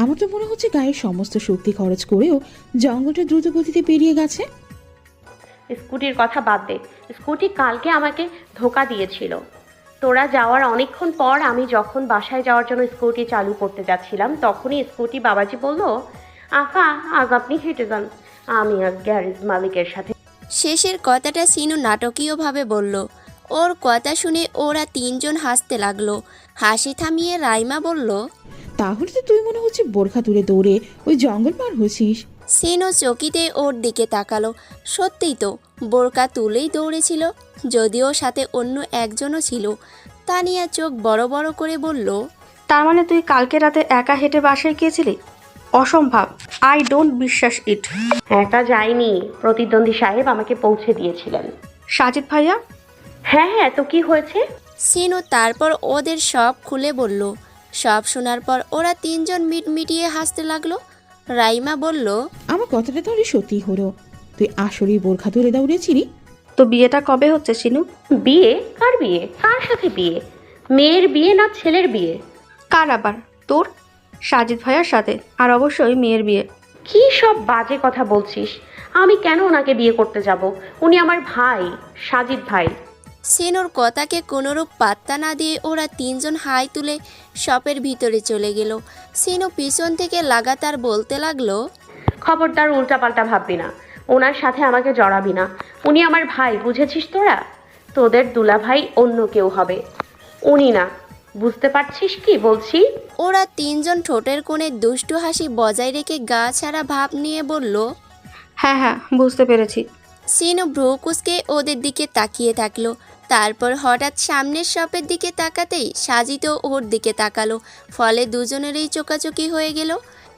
আমার তো মনে হচ্ছে গায়ের সমস্ত শক্তি খরচ করেও জঙ্গলটা দ্রুত গতিতে পেরিয়ে গেছে। স্কুটির কথা বাদ দে। স্কুটি কালকে আমাকে ধোকা দিয়েছিল। তোরা যাওয়ার অনেকক্ষণ পর আমি যখন বাসায় যাওয়ার জন্য স্কুটি চালু করতে যাচ্ছিলাম তখনই স্কুটি বাবাজি বলল আফা আজ আপনি হেঁটে যান। আমি আর গ্যারেজ মালিকের সাথে শেষের কথাটা সিনু নাটকীয়ভাবে বলল। ওর কথা শুনে ওরা তিনজন হাসতে লাগল। হাসি থামিয়ে রাইমা বলল তাহলে তো তুই মনে হচ্ছে বোরখা তুলে দৌড়ে ওই জঙ্গল পার হচ্ছিস। সিনু চকিতে ওর দিকে তাকালো। সত্যিই তো বোরকা তুলেই দৌড়েছিল যদিও সাথে অন্য একজনও ছিল। তানিয়া চোখ বড় বড় করে বলল তার মানে তুই কালকে রাতে একা হেঁটে বাসায় গিয়েছিলি? অসম্ভব। আই ডোন্ট বিশ্বাস ইট একা যাইনি প্রতিদ্বন্দ্বী সাহেব আমাকে পৌঁছে দিয়েছিলেন। সাজিদ ভাইয়া? হ্যাঁ হ্যাঁ তো কি হয়েছে? সিনু তারপর ওদের সব খুলে বলল সব শোনার পর ওরা তিনজন মিট মিটিয়ে হাসতে লাগল। রাইমা বলল আমার কথাটা তাহলে সত্যি হলো। তুই আসলেই বোরখা তুলে দৌড়েছিলি তো বিয়েটা কবে হচ্ছে সিনু বিয়ে? কার বিয়ে? কার সাথে বিয়ে? মেয়ের বিয়ে না ছেলের বিয়ে? কার আবার? তোর? সাজিদ ভাইয়ার সাথে আর অবশ্যই মেয়ের বিয়ে। কি সব বাজে কথা বলছিস? আমি কেন ওনাকে বিয়ে করতে যাব? উনি আমার ভাই সাজিদ ভাই। সিনুর কথাকে কোনোরূপ পাত্তা না দিয়ে ওরা তিনজন হাই তুলে শপের ভিতরে চলে গেল। সিনু পিছন থেকে লাগাতার বলতে লাগল খবরদার উল্টাপাল্টা ভাববি না। ওনার সাথে আমাকে জড়াবি না। উনি আমার ভাই বুঝেছিস তোরা? তোদের দুলা ভাই অন্য কেউ হবে। উনি না। বুঝতে পারছিস কি বলছি? ওরা তিনজন ঠোঁটের কোণে দুষ্টু হাসি বজায় রেখে গা ছাড়া ভাব নিয়ে বলল হ্যাঁ হ্যাঁ বুঝতে পেরেছি। সিনু ভ্রুকুসকে ওদের দিকে তাকিয়ে থাকল। তারপর হঠাৎ সামনের শপের দিকে তাকাতেই সাজিত ওর দিকে তাকালো। ফলে দুজনেরই চোকাচোকি হয়ে গেল।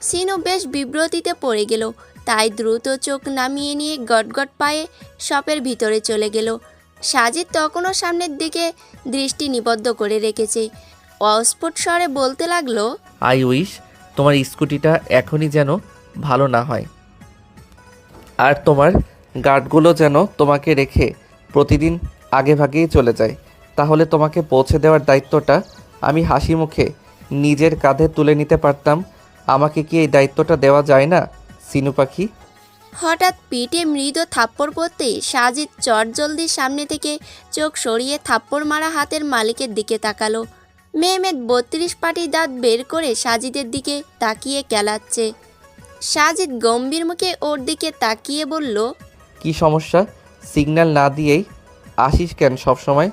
সিনু বেশ বিব্রতিতে পড়ে গেল। তাই দ্রুত চোখ নামিয়ে নিয়ে গটগট পায়ে শপের ভিতরে চলে গেল। সাজিদ তখনও সামনের দিকে দৃষ্টি নিবদ্ধ করে রেখেছে। অস্ফুট স্বরে বলতে লাগল আই উইশ তোমার স্কুটিটা এখনই যেন ভালো না হয়। আর তোমার গার্ডগুলো যেন তোমাকে রেখে প্রতিদিন আগে ভাগেই চলে যায়। তাহলে তোমাকে পৌঁছে দেওয়ার দায়িত্বটা আমি হাসি মুখে নিজের কাঁধে তুলে নিতে পারতাম। আমাকে কি এই দায়িত্বটা দেওয়া যায় না সিনু পাখি? হঠাৎ পিঠে মৃদু থাপ্পড় পড়তেই সাজিদ চটজলদি সামনে থেকে চোখ সরিয়ে থাপ্পড় মারা হাতের মালিকের দিকে তাকালো। মেহমেদ বত্রিশ পাটি দাঁত বের করে সাজিদের দিকে তাকিয়ে কেলাচ্ছে। সাজিদ গম্ভীর মুখে ওর দিকে তাকিয়ে বলল কি সমস্যা? সিগন্যাল না দিয়েই আসিস কেন সব সময়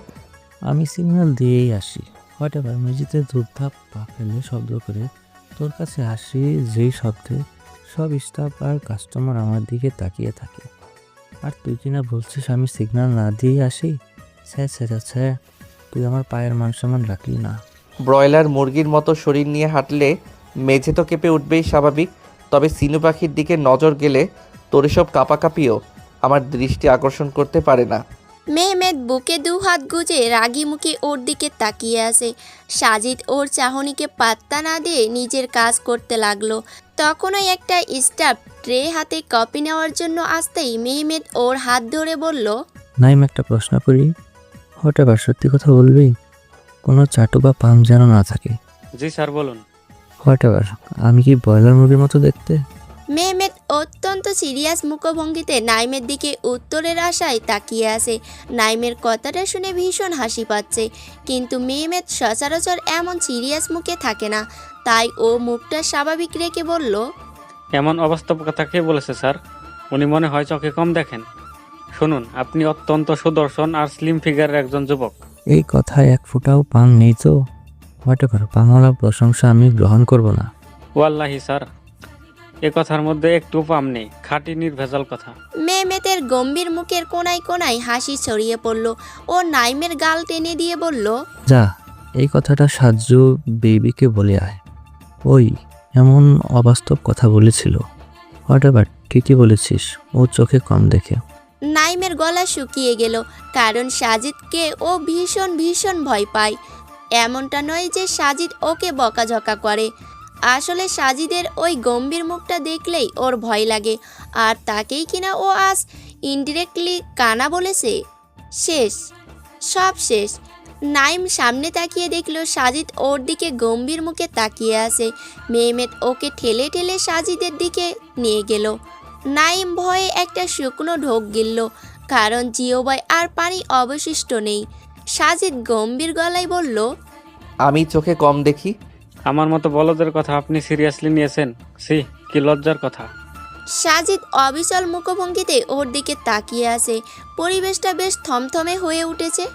আমি সিগন্যাল দিয়েই আসি। হোয়াট এভার মেঝেতে দুধভাব পা ফেলে শব্দ করে তোর কাছে আসি যেই শব্দে সব স্টাফ আর কাস্টমার আমার দিকে তাকিয়ে থাকে। আর তুই কি না বলছিস আমি সিগন্যাল না দিয়েই আসি? স্যার স্যার স্যার তুই আমার পায়ের মান সম্মান রাখলি না। ব্রয়লার মুরগির মতো শরীর নিয়ে হাঁটলে মেঝে তো কেঁপে উঠবেই স্বাভাবিক। তবে সিনু পাখির দিকে নজর গেলে তোর এসব কাঁপাকাঁপিও আমার দৃষ্টি আকর্ষণ করতে পারে না। মেহমেদ বুকে দু হাত গুজে রাগি মুখে ওর দিকে তাকিয়ে আসে সাজিদ ওর চাহনিকে পাত্তা না দিয়ে নিজের কাজ করতে লাগল। তখনই একটা স্টাফ ট্রে হাতে কপি নেওয়ার জন্য আসতেই মেহমেদ ওর হাত ধরে বলল নাইম একটা প্রশ্ন করি। এভার সত্যি কথা বলবি? কোনো চাটু বা পাম যেন না থাকে। জি স্যার বলুন। হোয়াট এভার আমি কি ব্রয়লার মুরগির মতো দেখতে? মেহমেদ অত্যন্ত সিরিয়াস মুখভঙ্গিতে নাইমের দিকে উত্তরের আশায় তাকিয়ে আসে নাইমের কথাটা শুনে ভীষণ হাসি পাচ্ছে। কিন্তু মেহমেদ সচরাচর এমন সিরিয়াস মুখে থাকে না। তাই ও মুখটা স্বাভাবিক রেখে বলল এমন অবাস্তব কথা কে বলেছে স্যার? উনি মনে হয় চোখে কম দেখেন। শুনুন আপনি অত্যন্ত সুদর্শন আর স্লিম ফিগারের একজন যুবক। এই কথায় এক ফোঁটাও পাং নেই তো। হোয়াট এভার পাংওয়ালা প্রশংসা আমি গ্রহণ করব না। ওয়াল্লাহি স্যার। এ কথার মধ্যে একটু পাম নেই খাঁটি নির্ভেজাল কথা। মেহমেদের গম্ভীর মুখের কোনায় কোনায় হাসি ছড়িয়ে পড়ল। ও নাইমের গাল টেনে দিয়ে বলল যা এই কথাটা সাজু বেবিকে বলে আয়। ওই এমন অবাস্তব কথা বলেছিল। হোয়াট এভার ঠিকই বলেছিস ও চোখে কম দেখে। নাইমের গলা শুকিয়ে গেল কারণ সাজিদকে ও ভীষণ ভীষণ ভয় পায়। এমনটা নয় যে সাজিদ ওকে বকাঝকা করে। আসলে সাজিদের ওই গম্ভীর মুখটা দেখলেই ওর ভয় লাগে। আর তাকেই কিনা ও আজ ইনডিরেক্টলি কানা বলেছে, শেষ, সব শেষ। নাইম সামনে তাকিয়ে দেখল সাজিদ ওর দিকে গম্ভীর মুখে তাকিয়ে আছে। মেহমেদ ওকে ঠেলে ঠেলে সাজিদের দিকে নিয়ে গেল। নাইম ভয়ে একটা শুকনো ঢোক গিলল, কারণ জিওবাই আর পানি অবশিষ্ট নেই। সাজিদ গম্ভীর গলায় বলল, আমি চোখে কম দেখি। আমার মতো বলদের কথা আপনি সিরিয়াসলি নিয়েছেন? সি কি লজ্জার কথা। সাজিদ অবিচল মুখভঙ্গিতে ওর দিকে তাকিয়ে আছে। পরিবেশটা বেশ থমথমে হয়ে উঠেছে।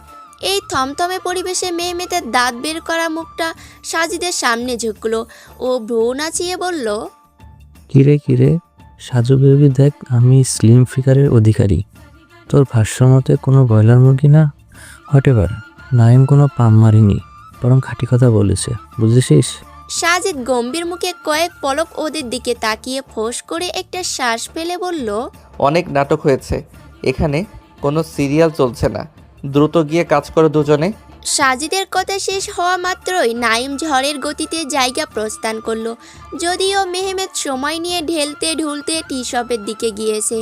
এই থমথমে পরিবেশে মেয়ে মেয়েদের দাঁত বের করা মুখটা সাজিদের সামনে ঝুঁকলো। ও ভ্রু নাচিয়ে বলল কিরে কিরে? সাজু বেবি দেখ আমি স্লিম ফিগারের অধিকারী। তোর ভাষ্য মতে কোনো ব্রয়লার মুরগি না? হতে পারে নাইম কোনো পাম মারিনি। বরং খাঁটি কথা বলেছে বুঝেছিস? সাজিদ গম্ভীর মুখে কয়েক পলক ওদের দিকে তাকিয়ে ফোঁস করে একটা শ্বাস ফেলে বলল অনেক নাটক হয়েছে এখানে কোনো সিরিয়াল চলছে না দ্রুত গিয়ে কাজ করো দুজনে। সাজিদের কথা শেষ হওয়া মাত্রই নাইম ঝড়ের গতিতে জায়গা প্রস্থান করল যদিও মেহমেদ সময় নিয়ে ঢেলতে ঢুলতে টি শপের দিকে গিয়েছে।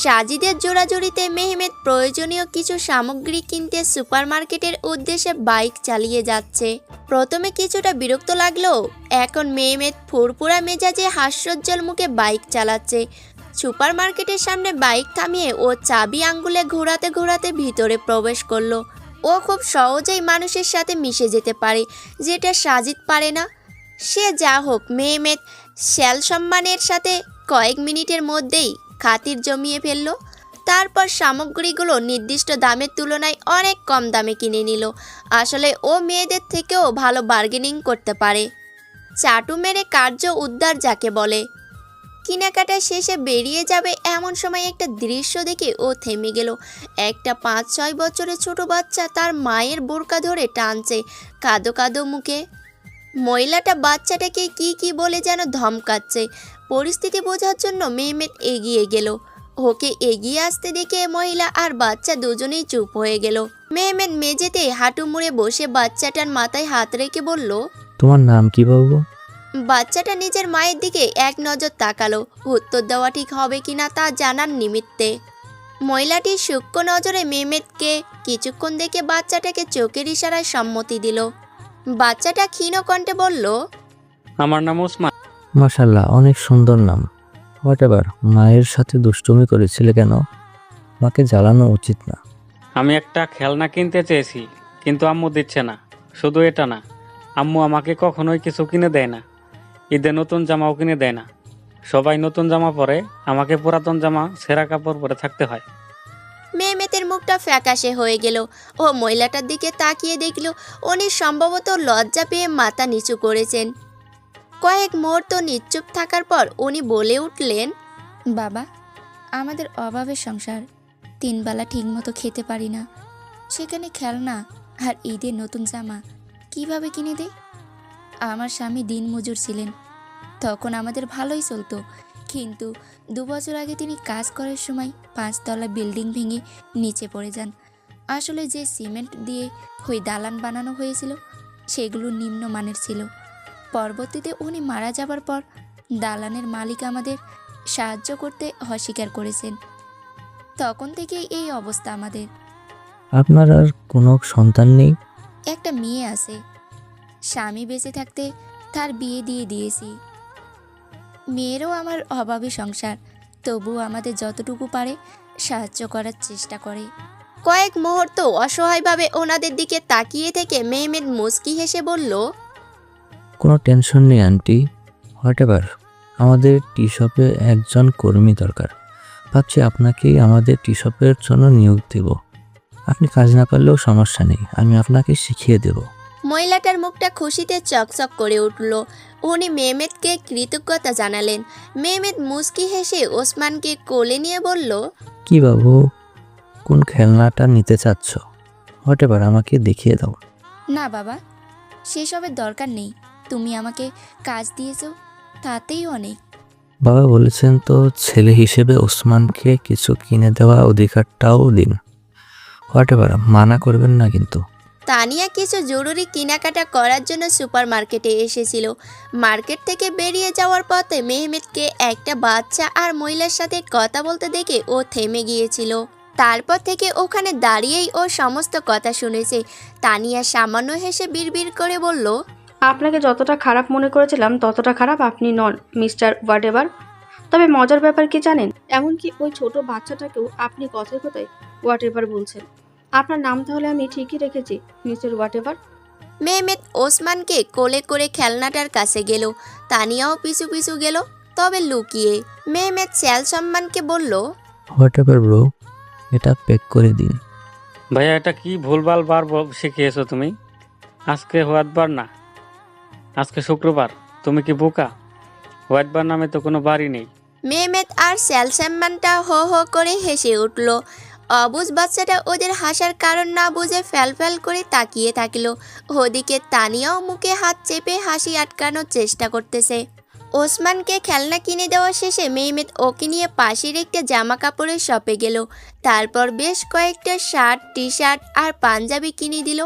সাজিদের জোড়াজুড়িতে মেহমেদ প্রয়োজনীয় কিছু সামগ্রী কিনতে সুপারমার্কেটের উদ্দেশ্যে বাইক চালিয়ে যাচ্ছে। প্রথমে কিছুটা বিরক্ত লাগলেও এখন মেহমেদ ফুরফুরা মেজাজে হাস্যোজ্জ্বল মুখে বাইক চালাচ্ছে। সুপারমার্কেটের সামনে বাইক থামিয়ে ও চাবি আঙ্গুলে ঘোরাতে ঘোরাতে ভিতরে প্রবেশ করল। ও খুব সহজেই মানুষের সাথে মিশে যেতে পারে, যেটা সাজিদ পারে না। সে যা হোক, মেহমেদ শ্যাল সম্মানের সাথে কয়েক মিনিটের মধ্যেই খাতির জমিয়ে ফেলল। তারপর সামগ্রীগুলো নির্দিষ্ট দামের তুলনায় অনেক কম দামে কিনে নিল। আসলে ও মেয়েদের থেকেও ভালো বার্গেনিং করতে পারে। চাটু মেরে কার্য উদ্ধার যাকে বলে। কেনাকাটা শেষে বেরিয়ে যাবে এমন সময় একটা দৃশ্য দেখে ও থেমে গেল। একটা পাঁচ ছয় বছরের ছোট বাচ্চা তার মায়ের বোরকা ধরে টানছে কাদো কাদো মুখে। মহিলাটা বাচ্চাটাকে কি কি বলে যেন ধমকাচ্ছে। পরিস্থিতি বোঝার জন্য মেহমেদ এগিয়ে গেল। ওকে এগিয়ে আসতে দেখে মহিলা আর বাচ্চা দুজনেই চুপ হয়ে গেল। মেহমেদ মেঝেতে হাঁটু মুড়ে বসে বাচ্চাটার মাথায় হাত রেখে বলল তোমার নাম কি বাবু? বাচ্চাটা নিজের মায়ের দিকে এক নজর তাকালো। উত্তর দেওয়া ঠিক হবে কিনা তা জানার নিমিত্তে। মহিলাটি সূক্ষ্ম নজরে মেহমেদকে কিছুক্ষণ দেখে বাচ্চাটাকে চোখের ইশারায় সম্মতি দিল। বাচ্চাটা ক্ষীণ কণ্ঠে বলল আমার নাম ওসমান। মাশাল্লাহ অনেক সুন্দর নাম। হোয়াট এভার মায়ের সাথে দুষ্টুমি করেছিলে কেন? মাকে জ্বালানো উচিত না। আমি একটা খেলনা কিনতে চেয়েছি কিন্তু আম্মু দিচ্ছে না। শুধু এটা না আম্মু আমাকে কখনোই কিছু কিনে দেয় না। ঈদে নতুন জামাও কিনে দেয় না। সবাই নতুন জামা পরে আমাকে পুরাতন জামা সেরা কাপড় পরে থাকতে হয়। মেহমেতের মুখটা ফ্যাকাশে হয়ে গেল। ও মহিলাটার দিকে তাকিয়ে দেখল, উনি সম্ভবত লজ্জা পেয়ে মাথা নিচু করেছেন। কয়েক মুহূর্ত নিশ্চুপ থাকার পর উনি বলে উঠলেন, বাবা, আমাদের অভাবের সংসার, তিনবেলা ঠিকমতো খেতে পারি না। সেখানে খেলনা আর ঈদের নতুন জামা কীভাবে কিনে দেয় আমার স্বামী দিনমজুর ছিলেন, তখন আমাদের ভালোই চলতো। কিন্তু দু বছর আগে তিনি কাজ করার সময় পাঁচতলা বিল্ডিং ভেঙে নিচে পড়ে যান। আসলে যে সিমেন্ট দিয়ে ওই দালান বানানো হয়েছিল সেগুলো নিম্নমানের ছিল। পরবর্তীতে উনি মারা যাবার পর দালানের মালিক আমাদের সাহায্য করতে অস্বীকার করেছেন। তখন থেকেই এই অবস্থা আমাদের। আপনার আর কোনো সন্তান নেই? একটা মেয়ে আছে। স্বামী বেঁচে থাকতে তার বিয়ে দিয়ে দিয়েছি। মেয়েরও আমার অভাবী সংসার। তবুও আমাদের যতটুকু পারে সাহায্য করার চেষ্টা করে। কয়েক মুহূর্ত অসহায়ভাবে ওনাদের দিকে তাকিয়ে থেকে মেহমেদ মুস্কি হেসে বলল কোনো টেনশন নেই আন্টি। What ever? আমাদের টি শপে একজন কর্মী দরকার। ভাবছি আপনাকেই আমাদের টি শপের জন্য নিয়োগ দেব। আপনি কাজ না পারলেও সমস্যা নেই আমি আপনাকে শিখিয়ে দেব। মহিলাটার মুখটা খুশিতে চকচক করে উঠল। উনি মেহমেদকে কৃতজ্ঞতা জানালেন। মেহমেদ মুস্কি হেসে ওসমানকে কোলে নিয়ে বলল কি বাবু কোন খেলনাটা নিতে চাচ্ছ? হোয়াট এভার আমাকে দেখিয়ে দাও। না বাবা সেসবের দরকার নেই। তুমি আমাকে কাজ দিয়েছ তাতেই অনেক। বাবা বলেছেন তো ছেলে হিসেবে ওসমানকে কিছু কিনে দেওয়া অধিকারটাও দিন। হোয়াট এভার মানা করবেন না কিন্তু। তানিয়া কিছু জরুরি কেনাকাটা করার জন্য সুপার মার্কেটে এসেছিল। মার্কেট থেকে বেরিয়ে যাওয়ার পথে মেহমেদকে একটা বাচ্চা আর মহিলার সাথে কথা বলতে দেখে ও থেমে গিয়েছিল। তারপর থেকে ওখানে দাঁড়িয়েই ও সমস্ত কথা শুনেছে। তানিয়া সামান্য হেসে বিড়বিড় করে বলল, আপনাকে যতটা খারাপ মনে করেছিলাম, ততটা খারাপ আপনি নন, মিস্টার হোয়াট এভার তবে মজার ব্যাপার কি জানেন? এমনকি ওই ছোট বাচ্চাটাকেও আপনি কথায় কথায় হোয়াট এভার বলছেন। আপনার নাম তাহলে আমি ঠিকই রেখেছি মিস্টার হোয়াট এভার মেহমেদ ওসমানকে কোলে করে খেলনাটার কাছে গেল। তানিয়াও পিছু পিছু গেল তবে লুকিয়ে মেহমেদ শ্যাল সম্মানকে বলল হোয়াট এভার ব্রো এটা প্যাক করে দিন। ভাইয়া এটা কি ভুলভাল বার ব- শিখিয়েছো তুমি? আজকে হোয়াটবার না আজকে শুক্রবার তুমি কি বোকা? হোয়াটবার নামে তো কোনো বাড়ি নেই। মেহমেদ আর শ্যাল সম্মানটা হো হো করে হেসে উঠল। অবুজ বাচ্চাটা ওদের হাসার কারণ না বুঝে ফ্যাল ফ্যাল করে তাকিয়ে থাকল। ওদিকে তানিয়াও মুখে হাত চেপে হাসি আটকানোর চেষ্টা করতেছে। ওসমানকে খেলনা কিনে দেওয়া শেষে মেহমেদ ওকে নিয়ে পাশের একটা জামা কাপড়ের শপে গেল। তারপর বেশ কয়েকটা শার্ট টি শার্ট আর পাঞ্জাবি কিনে দিল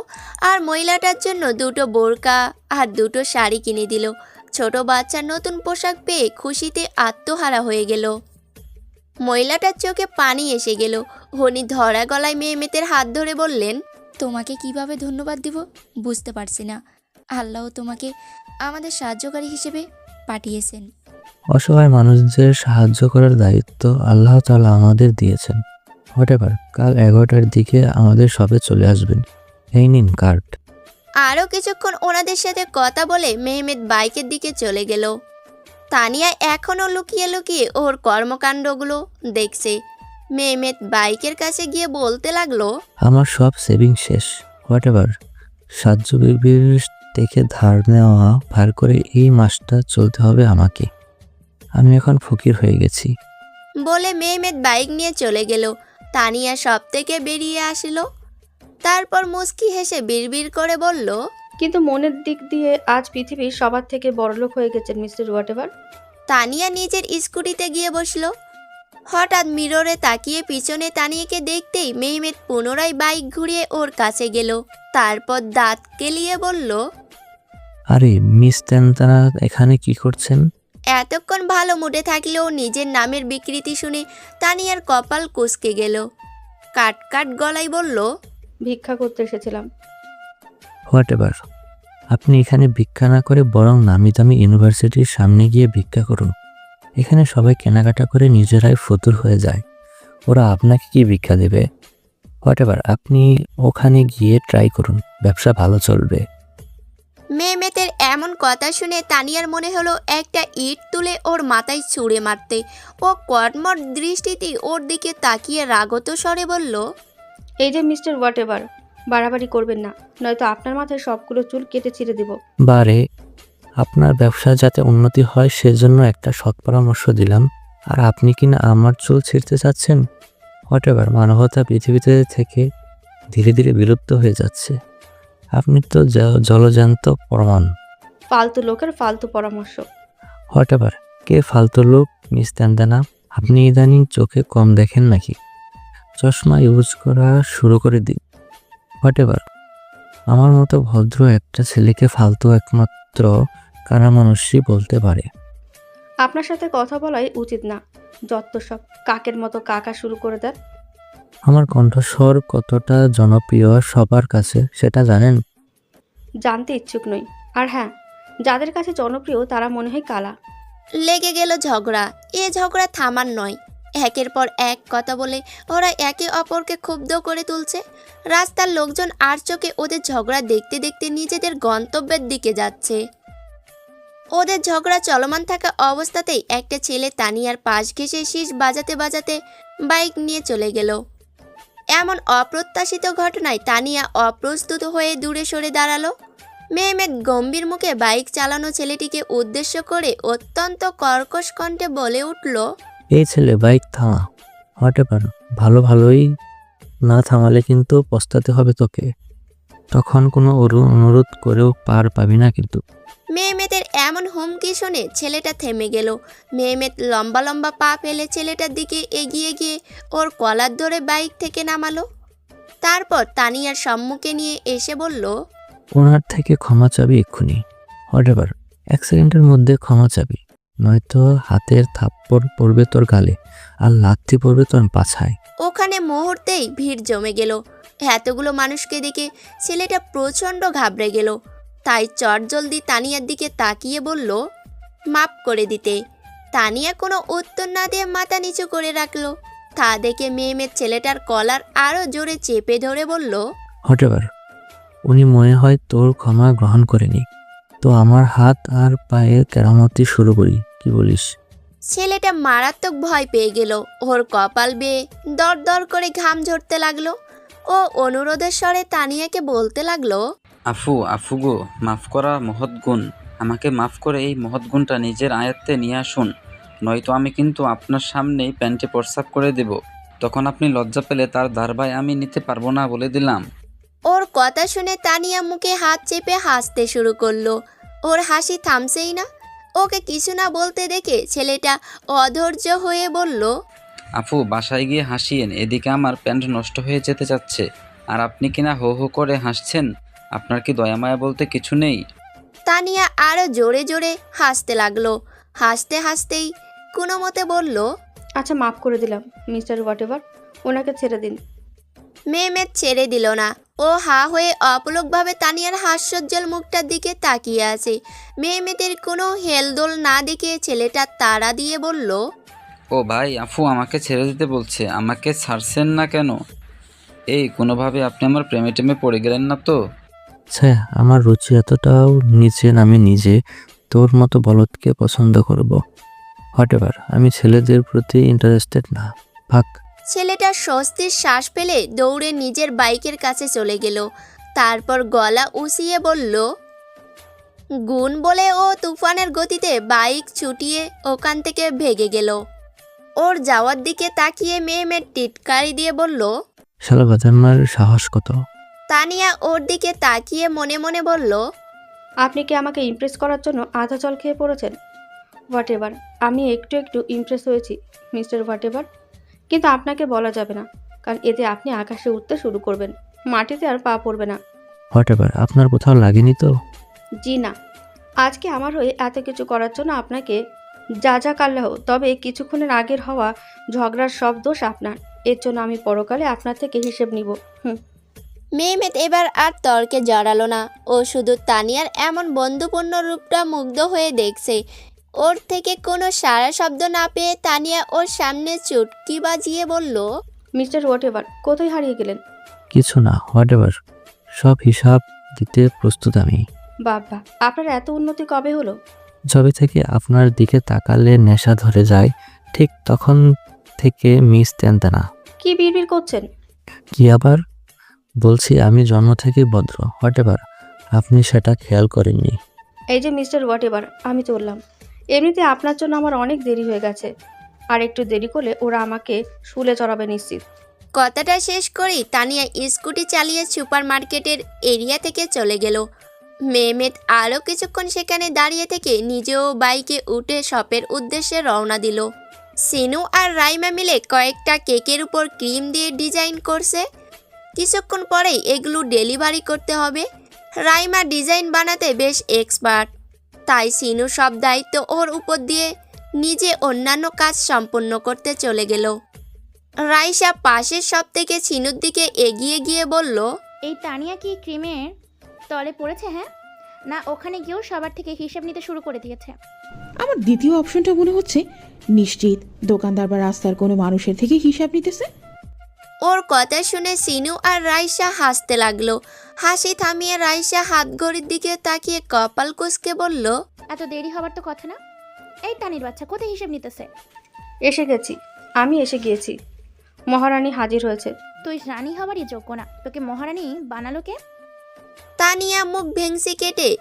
আর মহিলাটার জন্য দুটো বোরকা আর দুটো শাড়ি কিনে দিল। ছোট বাচ্চার নতুন পোশাক পেয়ে খুশিতে আত্মহারা হয়ে গেল। মহিলাটার চোখে পানি এসে গেল। হনি ধরা গলায় মেয়ে মেয়েমেতের হাত ধরে বললেন তোমাকে কীভাবে ধন্যবাদ দিব বুঝতে পারছি না। আল্লাহ তোমাকে আমাদের সাহায্যকারী হিসেবে পাঠিয়েছেন। অসহায় মানুষদের সাহায্য করার দায়িত্ব আল্লাহ তালা আমাদের দিয়েছেন। হোয়াট কাল এগারোটার দিকে আমাদের সবে চলে আসবেন। এই নিন কার্ড। আরও কিছুক্ষণ ওনাদের সাথে কথা বলে মেহমেদ বাইকের দিকে চলে গেল। তানিয়া এখনও লুকিয়ে লুকিয়ে ওর কর্মকাণ্ডগুলো দেখছে। মেহমেদ বাইকের কাছে গিয়ে বলতে লাগল আমার সব সেভিং শেষ। হোয়াট এভার সাহায্য বিবির থেকে ধার নেওয়া ভার করে এই মাসটা চলতে হবে আমাকে। আমি এখন ফকির হয়ে গেছি। বলে মেহমেদ বাইক নিয়ে চলে গেল। তানিয়া সব থেকে বেরিয়ে আসলো। তারপর মুস্কি হেসে বিড়বিড় করে বলল কিন্তু মনের দিক দিয়ে আজ পৃথিবীর সবার থেকে বড়লোক হয়ে গেছেন মিস্টার হোয়াট এভার তানিয়া নিজের স্কুটিতে গিয়ে বসল। হঠাৎ মিররে তাকিয়ে পিছনে তানিয়াকে দেখতেই মেহমেদ পুনরায় বাইক ঘুরিয়ে ওর কাছে গেল। তারপর দাঁত কেলিয়ে বলল আরে মিস তেনতানা এখানে কি করছেন? এতক্ষণ ভালো মুডে থাকলেও নিজের নামের বিকৃতি শুনে তানিয়ার কপাল কুঁচকে গেল। কাট কাট গলায় বলল ভিক্ষা করতে এসেছিলাম। হোয়াট এভার আপনি এখানে ভিক্ষা না করে বরং নামি দামি ইউনিভার্সিটির সামনে গিয়ে ভিক্ষা করুন। এখানে সবাই কেনাকাটা করে নিজেরাই ফতুর হয়ে যায়। ওরা আপনাকে কি ভিক্ষা দেবে? হোয়াট এভার আপনি ওখানে গিয়ে ট্রাই করুন ব্যবসা ভালো চলবে। মেয়েমেতের এমন কথা শুনে তানিয়ার মনে হলো একটা ইট তুলে ওর মাথায় ছুঁড়ে মারতে। ও কর্মর দৃষ্টিতে ওর দিকে তাকিয়ে রাগত স্বরে বলল এই যে মিস্টার হোয়াট এভার বাড়াবাড়ি করবেন না নয়তো আপনার মাথায় সবগুলো চুল কেটে ছিঁড়ে দিব। বারে আপনার ব্যবসা যাতে উন্নতি হয় সেজন্য একটা সৎ পরামর্শ দিলাম। আর আপনি কি না আমার চুল ছিঁড়তে চাচ্ছেন? হোয়াট এভার মানবতা পৃথিবীতে থেকে ধীরে ধীরে বিলুপ্ত হয়ে যাচ্ছে। আপনি তো জ- জলজান্ত প্রমাণ। ফালতু লোকের ফালতু পরামর্শ। হোয়াট এভার কে ফালতু লোক? মিস তেন্দানা আপনি ইদানিং চোখে কম দেখেন নাকি? চশমা ইউজ করা শুরু করে দিন। হোয়াট এভার আমার মতো ভদ্র একটা ছেলেকে ফালতু একমাত্র কারা মানুষই বলতে পারে। আপনার সাথে কথা বলাই উচিত না যত সব কাকের মতো কাকা শুরু করে দেন। আমার কণ্ঠস্বর কতটা জনপ্রিয় সবার কাছে সেটা জানেন? জানতে ইচ্ছুক নই। আর হ্যাঁ যাদের কাছে জনপ্রিয় তারা মনে হয় কালা। লেগে গেল ঝগড়া। এ ঝগড়া থামার নয়। একের পর এক কথা বলে ওরা একে অপরকে ক্ষুব্ধ করে তুলছে। রাস্তার লোকজন আর চোখে ওদের ঝগড়া দেখতে দেখতে নিজেদের গন্তব্যের দিকে যাচ্ছে। ওদের ঝগড়া চলমান থাকা অবস্থাতেই একটা ছেলে তানিয়ার পাশ ঘেঁষে শীষ বাজাতে বাজাতে বাইক নিয়ে চলে গেল। এমন অপ্রত্যাশিত ঘটনায় তানিয়া অপ্রস্তুত হয়ে দূরে সরে দাঁড়াল। মেহমেদ গম্ভীর মুখে বাইক চালানো ছেলেটিকে উদ্দেশ্য করে অত্যন্ত কর্কশ কণ্ঠে বলে উঠল এই ছেলে বাইক থামা হোয়াট এভার ভালো ভালোই না থামালে কিন্তু পস্তাতে হবে তোকে। তখন কোনো অনু- অনুরোধ করেও পার পাবি না কিন্তু। মেহমেদের এমন হুমকি শুনে ছেলেটা থেমে গেল। মেহমেদ লম্বা লম্বা পা ফেলে ছেলেটার দিকে এগিয়ে গিয়ে ওর কলার ধরে বাইক থেকে নামালো। তারপর তানিয়ার সম্মুখে নিয়ে এসে বলল ওনার থেকে ক্ষমা চাবি এক্ষুনি। হোয়াট এভার এক সেকেন্ডের মধ্যে ক্ষমা চাবি। নয়তো হাতের থাপ্পড় পড়বে তোর গালে আর লাথি পড়বে তোর পাছায়। ওখানে মুহূর্তেই ভিড় জমে গেল। এতগুলো মানুষকে দেখে ছেলেটা প্রচণ্ড ঘাবড়ে গেল। তাই চটজলদি তানিয়ার দিকে তাকিয়ে বলল মাপ করে দিতে। তানিয়া কোনো উত্তর না দিয়ে মাথা নিচু করে রাখল। তা দেখে মেয়ে মেয়ের ছেলেটার কলার আরও জোরে চেপে ধরে বলল হটেবার উনি মনে হয় তোর ক্ষমা গ্রহণ করেনি। তো আমার হাত আর পায়ের কেরামতি শুরু করি কি বলিস? ছেলেটা মারাত্মক ভয় পেয়ে গেল। ওর কপাল বেয়ে দর দর করে ঘাম ঝরতে লাগল। ও অনুরোধের স্বরে তানিয়াকে বলতে লাগল আফু আফু গো মাফ করা মহৎ গুণ। আমাকে মাফ করে এই মহৎ গুণটা নিজের আয়ত্তে নিয়ে আসুন। নয়তো আমি কিন্তু আপনার সামনেই প্যান্টে প্রস্রাব করে দেব। তখন আপনি লজ্জা পেলে তার দারবায় আমি নিতে পারব না বলে দিলাম। ওর কথা শুনে তানিয়া মুখে হাত চেপে হাসতে শুরু করল। ওর হাসি থামছেই না। ওকে কিছু না বলতে দেখে ছেলেটা অধৈর্য হয়ে বলল আফু বাসায় গিয়ে হাসিয়েন এদিকে আমার প্যান্ট নষ্ট হয়ে যেতে যাচ্ছে। আর আপনি কিনা হো হো করে হাসছেন? আপনার কি দয়া মায়া বলতে কিছু নেই? তানিয়া আরও জোরে জোরে হাসতে লাগল। হাসতে হাসতেই কোনো মতে বলল আচ্ছা মাফ করে দিলাম মিস্টার হোয়াট এভার ওনাকে ছেড়ে দিন। মেয়েমেদ ছেড়ে দিল না। ও হা হয়ে অপলকভাবে তানিয়ার হাস্যোজ্জ্বল মুখটার দিকে তাকিয়ে আছে। মেয়েমেদের কোনো হেলদোল না দেখে ছেলেটা তাড়া দিয়ে বলল ও ভাই আফু আমাকে ছেড়ে দিতে বলছে। আমাকে ছাড়ছেন না কেন? এই কোনোভাবে আপনি আমার প্রেমে টেমে পড়ে গেলেন না তো? আচ্ছা আমার রুচি এতটাও নিচে নামে নিজে তোর মতো বলদকে পছন্দ করব। হটেবার আমি ছেলেদের প্রতি ইন্টারেস্টেড না। ভাগ ছেলেটা স্বস্তির শ্বাস ফেলে দৌড়ে নিজের বাইকের কাছে চলে গেল। তারপর গলা উঁচিয়ে বলল গুণ বলে ও তুফানের গতিতে বাইক ছুটিয়ে ওখান থেকে ভেগে গেল। ওর যাওয়ার দিকে তাকিয়ে মেয়ে মেয়ে টিটকারি দিয়ে বলল শালা সাহস কত? তানিয়া ওর দিকে তাকিয়ে মনে মনে বলল আপনি কি আমাকে ইমপ্রেস করার জন্য আধা জল খেয়ে পড়েছেন? হোয়াট এভার আমি একটু একটু ইমপ্রেস হয়েছি মিস্টার হোয়াট এভার কিন্তু আপনাকে বলা যাবে না কারণ এতে আপনি আকাশে উঠতে শুরু করবেন। মাটিতে আর পা পড়বে না। হোয়াটএভার আপনার কোথাও লাগেনি তো? জি না। আজকে আমার হয়ে এত কিছু করার জন্য আপনাকে যা যা কাল্লাহ তবে কিছুক্ষণের আগের হওয়া ঝগড়ার সব দোষ আপনার। এর জন্য আমি পরকালে আপনার থেকে হিসেব নিব। হুম। মেহমেদ এবার আর তর্কে জড়ালো না। ও শুধু তানিয়ার এমন বন্ধুপূর্ণ রূপটা মুগ্ধ হয়ে দেখছে ওর থেকে কোনো সারা শব্দ না পেয়ে তানিয়া ওর সামনে চুটকি বাজিয়ে বলল মিস্টার হোয়াট এভার কোথায় হারিয়ে গেলেন? কিছু না হোয়াট এভার সব হিসাব দিতে প্রস্তুত আমি। বাবা আপনার এত উন্নতি কবে হলো? যবে থেকে আপনার দিকে তাকালে নেশা ধরে যায় ঠিক তখন থেকে মিস না কি বিড়বিড় করছেন? কি আবার? বলছি আমি জন্ম থেকে ভদ্র হোয়াট এভার আপনি সেটা খেয়াল করেননি। এই যে মিস্টার হোয়াট এভার আমি চললাম। এমনিতে আপনার জন্য আমার অনেক দেরি হয়ে গেছে। আর একটু দেরি করলে ওরা আমাকে শুলে চড়াবে নিশ্চিত। কথাটা শেষ করেই তানিয়া স্কুটি চালিয়ে সুপার মার্কেটের এরিয়া থেকে চলে গেল। মেহমেদ আরও কিছুক্ষণ সেখানে দাঁড়িয়ে থেকে নিজেও বাইকে উঠে শপের উদ্দেশ্যে রওনা দিল। সিনু আর রাইমা মিলে কয়েকটা কেকের উপর ক্রিম দিয়ে ডিজাইন করছে। কিছুক্ষণ পরেই এগুলো ডেলিভারি করতে হবে। রাইমা ডিজাইন বানাতে বেশ এক্সপার্ট। তাই সিনু সব দায়িত্ব ওর উপর দিয়ে নিজে অন্যান্য কাজ সম্পন্ন করতে চলে গেল। রাইসা পাশের সব থেকে সিনুর দিকে এগিয়ে গিয়ে বলল এই তানিয়া কি ক্রিমের তলে পড়েছে হ্যাঁ? না ওখানে গিয়েও সবার থেকে হিসাব নিতে শুরু করে দিয়েছে। আমার দ্বিতীয় অপশনটা মনে হচ্ছে নিশ্চিত দোকানদার বা রাস্তার কোনো মানুষের থেকে হিসাব নিতেছে? ওর কথা শুনে সিনু আর রাইসা হাসতে লাগল। হাসি থামিয়ে রাইসা হাত ঘড়ির দিকে তাকিয়ে কপাল কুসকে বলল এত দেরি হবার তো কথা না। এই তানির বাচ্চা কোথায় হিসেব নিতেছে? এসে গেছি। আমি এসে গিয়েছি। মহারানী হাজির হয়েছে। তুই রানী হবারই যোগ্য না। তোকে মহারানী বানালো কে? তানিয়া মুখ ভেংসি কেটে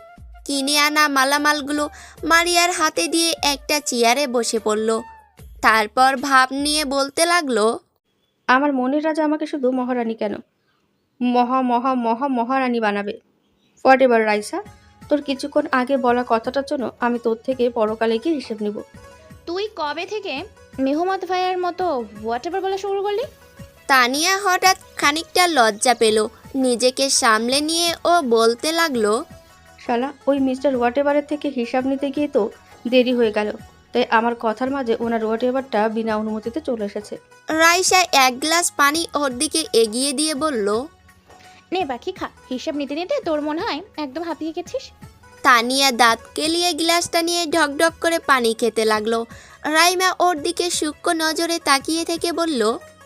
কিনে আনা মালামালগুলো মারিয়ার হাতে দিয়ে একটা চেয়ারে বসে পড়ল। তারপর ভাব নিয়ে বলতে লাগল আমার মনের রাজা আমাকে শুধু মহারানী কেন? মহা মহা মহা মহারানী বানাবে। Whatever Raisa? তোর কিছুক্ষণ আগে বলা কথাটার জন্য আমি তোর থেকে পরকালে গিয়ে হিসেব নিব? তুই কবে থেকে মেহমদ ভাইয়ের মতো হোয়াট এভার বলা শুরু করলি? তানিয়া হঠাৎ খানিকটা লজ্জা পেল নিজেকে সামলে নিয়ে ও বলতে লাগল শালা ওই মিস্টার হোয়াট এভারের থেকে হিসাব নিতে গিয়ে তো দেরি হয়ে গেল। তাই আমার কথার মাঝে ওনার হোয়াট এভারটা বিনা অনুমতিতে চলে এসেছে। রাইসা এক গ্লাস পানি ওর দিকে এগিয়ে দিয়ে বলল নে বাকি খা হিসাব নিতে নিতে তোর মনে হয় একদম হাঁপিয়ে গেছিস? তানিয়া দাঁত কেলিয়ে গ্লাসটা নিয়ে ঢকঢক করে পানি খেতে লাগল। রাইমা ওর দিকে সূক্ষ্ম নজরে তাকিয়ে থেকে বলল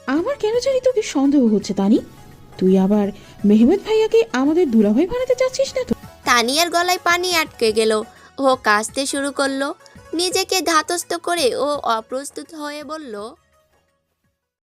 আমার কেন জানি তোকে সন্দেহ হচ্ছে তানি? তুই আবার মেহমেদ ভাইয়াকে আমাদের দুলাভাই বানাতে চাচ্ছিস না তো? তানিয়ার গলায় পানি আটকে গেল। ও কাশতে শুরু করল। নিজেকে ধাতস্থ করে ও অপ্রস্তুত হয়ে বলল